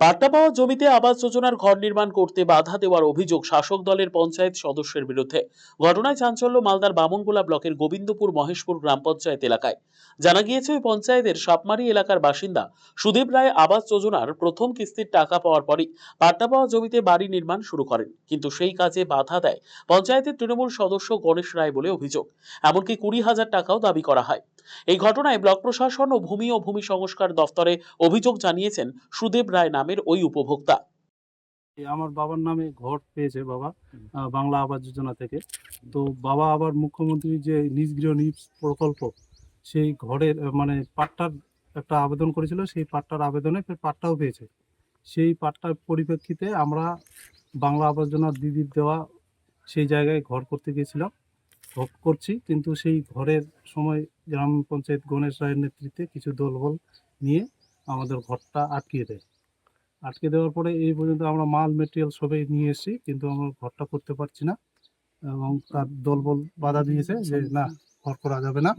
পাট্টা পাওয়া জমিতে আবাস যোজনার ঘর নির্মাণ করতে বাধা দেওয়ার অভিযোগ শাসক দলের পঞ্চায়েত সদস্যের বিরুদ্ধে। ঘটনায় চাঞ্চল্য মালদার বামনগোলা ব্লকের গোবিন্দপুর মহেশপুর গ্রাম পঞ্চায়েত এলাকায়। জানা গিয়েছে, ওই পঞ্চায়েতের সাপমারি এলাকার বাসিন্দা সুদীপ রায় আবাস যোজনার প্রথম কিস্তির টাকা পাওয়ার পরই পাট্টা পাওয়া জমিতে বাড়ি নির্মাণ শুরু করেন। কিন্তু সেই কাজে বাধা দেয় পঞ্চায়েতের তৃণমূল সদস্য গণেশ রায় বলে অভিযোগ। এমনকি কুড়ি হাজার টাকাও দাবি করা হয়। এই ঘটনায় ব্লক প্রশাসন ও ভূমি ও ভূমি সংস্কার দফতরে অভিযোগ জানিয়েছেন সুদেব রায় নামের ওই উপভোক্তা। আমার বাবার নামে ঘর পেয়েছে বাবা বাংলা আবাস যোজনা থেকে। তো বাবা আবার মুখ্যমন্ত্রী যে নিজ গৃহ, নিজ প্রকল্প, সেই ঘরের মানে পাট্টার একটা আবেদন করেছিল, সেই পাট্টার আবেদনে ফের পাট্টাও পেয়েছে। সেই পাট্টার পরিপ্রেক্ষিতে আমরা বাংলা আবাস যোজনার দিদির দেওয়া সেই জায়গায় ঘর করতে গিয়েছিলাম, ঘর করছি, কিন্তু সেই ঘরের সময় গ্রাম পঞ্চায়েত গণেশ রায়ের নেতৃত্বে কিছু দলবল নিয়ে আমাদের ঘরটা আটকিয়ে দেয়। আটকে দেওয়ার পরে এই পর্যন্ত আমরা মাল মেটেরিয়াল সবই নিয়ে এসেছি, কিন্তু আমরা ঘরটা করতে পারছি না। এবং তার দলবল বাধা দিয়েছে যে, না, ঘর করা যাবে না।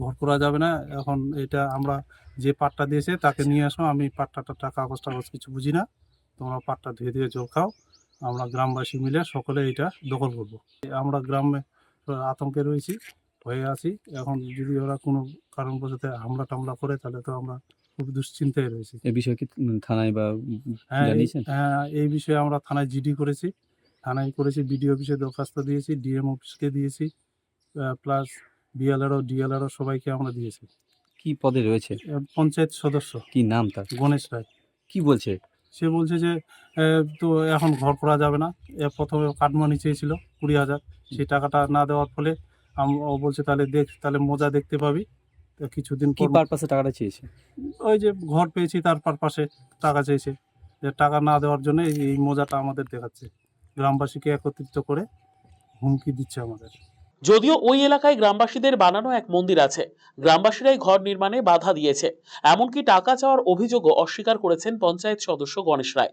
ঘর করা যাবে না। এখন এটা আমরা যে পাটটা দিয়েছে, তাকে নিয়ে আসো। আমি পাট্টাটা টাকা টাগজ কিছু বুঝি না। তোমরা পাটটা ধুয়ে ধুয়ে জল খাও। আমরা গ্রামবাসী মিলে সকলে এটা দখল করব। আমরা গ্রামে আতঙ্কে রয়েছি হয়ে আছি। এখন যদি ওরা কোনো কারণবশত হামলা টামলা করে, তাহলে তো আমরা খুব দুশ্চিন্তায় রয়েছে। এ বিষয়ে কি থানায় বা হ্যাঁ এই- জানিয়েছেন? হ্যাঁ এই বিষয়ে আমরা থানায় জিডি করেছি। থানায় করেছি বিডিও অফিসে দরখাস্ত দিয়েছি ডিএম অফিসকে দিয়েছি প্লাস বিএলআরও ডিএলআরও সবাইকে আমরা দিয়েছি। কি পদে রয়েছে? পঞ্চায়েত সদস্য। কি নাম তার? গণেশ রায়। কি বলছে? সে বলছে যে তো এখন ঘর করা যাবে না। এ প্রথমে কাটমানি চেয়েছিল কুড়ি হাজার। সেই টাকাটা না দেওয়ার ফলে আম- ও বলছে তাহলে দেখ তাহলে মজা দেখতে পাবি। কিছুদিন কি পর পারপাসে টাকাটা চেয়েছে? ওই যে ঘর পেয়েছি তার পাশে টাকা চেয়েছে। যে টাকা না দেওয়ার জন্য এই এই মজাটা আমাদের দেখাচ্ছে। গ্রামবাসীকে একত্রিত করে হুমকি দিচ্ছে আমাদের। যদিও ওই এলাকায় গ্রামবাসীদের বানানো এক মন্দির আছে। গ্রামবাসীরাই ঘর নির্মাণে বাধা দিয়েছে। এমনকি টাকা চাওয়ার অভিযোগও অস্বীকার করেছেন পঞ্চায়েত সদস্য গণেশ রায়।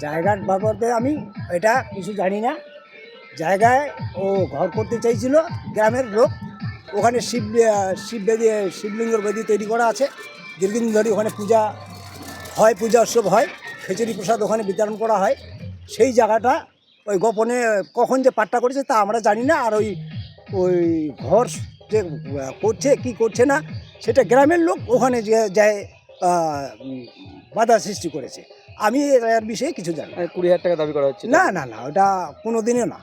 জায়গার বাবদে আমি এটা কিছু জানি না। জায়গায় ও ঘর করতে চাইছিল গ্রামের লোক। ওখানে শিব শিব বেদি শিবলিঙ্গর বেদি তৈরি করা আছে। দীর্ঘদিন ধরে ওখানে পূজা হয় পূজা উৎসব হয়। খিচুড়ি প্রসাদ ওখানে বিতরণ করা হয়। সেই জায়গাটা ওই গোপনে কখন যে পাট্টা করেছে তা আমরা জানি না। আর ওই ওই ঘর যে করছে কি করছে না সেটা গ্রামের লোক ওখানে যে যায় বাধা সৃষ্টি করেছে। আমি এর বিষয়ে কিছু জানি কুড়ি হাজার টাকা দাবি করা হচ্ছে। না না না ওটা কোনো দিনও না।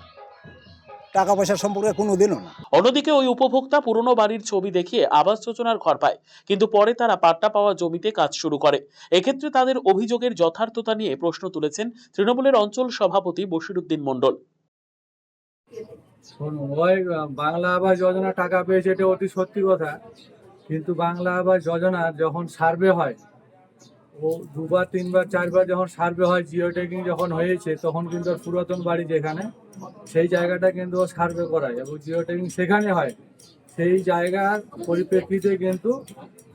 টাকা পয়সা সম্পর্কে কোনো দিনও না। অন্যদিকে ওই উপভোক্তা পুরনো বাড়ির ছবি দেখিয়ে আবাস যোজনার ঘর পায় কিন্তু পরে তারা পাট্টা পাওয়া জমিতে কাজ শুরু করে। এক্ষেত্রে তাদের অভিযোগের যথার্থতা নিয়ে প্রশ্ন তুলেছেন তৃণমূলের অঞ্চল সভাপতি বশিরুদ্দিন মণ্ডল। শোনো ওই বাংলা আবাস যোজনা টাকা পেয়েছে এটা অতি সত্যি কথা কিন্তু বাংলা আবাস যোজনা যখন সার্ভে হয় ও দুবার, তিনবার, চারবার যখন সার্ভে হয় জিও ট্যাগিং যখন হয়েছে, তখন কিন্তু পুরাতন বাড়ি যেখানে, সেই জায়গাটা কিন্তু ও সার্ভে করায় এবং জিও ট্যাগিং সেখানে হয়। সেই জায়গার পরিপ্রেক্ষিতে কিন্তু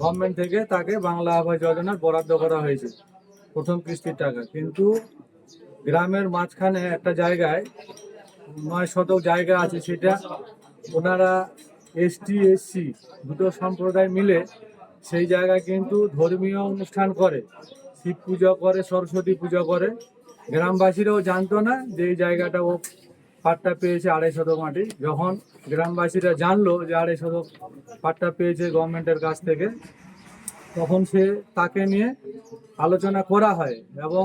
গভর্নমেন্ট থেকে তাকে বাংলা আবাস যোজনার বরাদ্দ করা হয়েছে, প্রথম কিস্তির টাকা। কিন্তু গ্রামের মাঝখানে একটা জায়গায়, নয় শতক জায়গা আছে সেটা, ওনারা এসটি এসসি দুটো সম্প্রদায় মিলে সেই জায়গায় কিন্তু ধর্মীয় অনুষ্ঠান করে, শিব পূজা করে, সরস্বতী পুজো করে। গ্রামবাসীরাও জানতো না যে এই জায়গাটা ও পাট্টা পেয়েছে আড়াই শতক মাটি। যখন গ্রামবাসীরা জানলো যে আড়াই শতক পাট্টা পেয়েছে গভর্নমেন্টের কাছ থেকে, তখন সে তাকে নিয়ে আলোচনা করা হয় এবং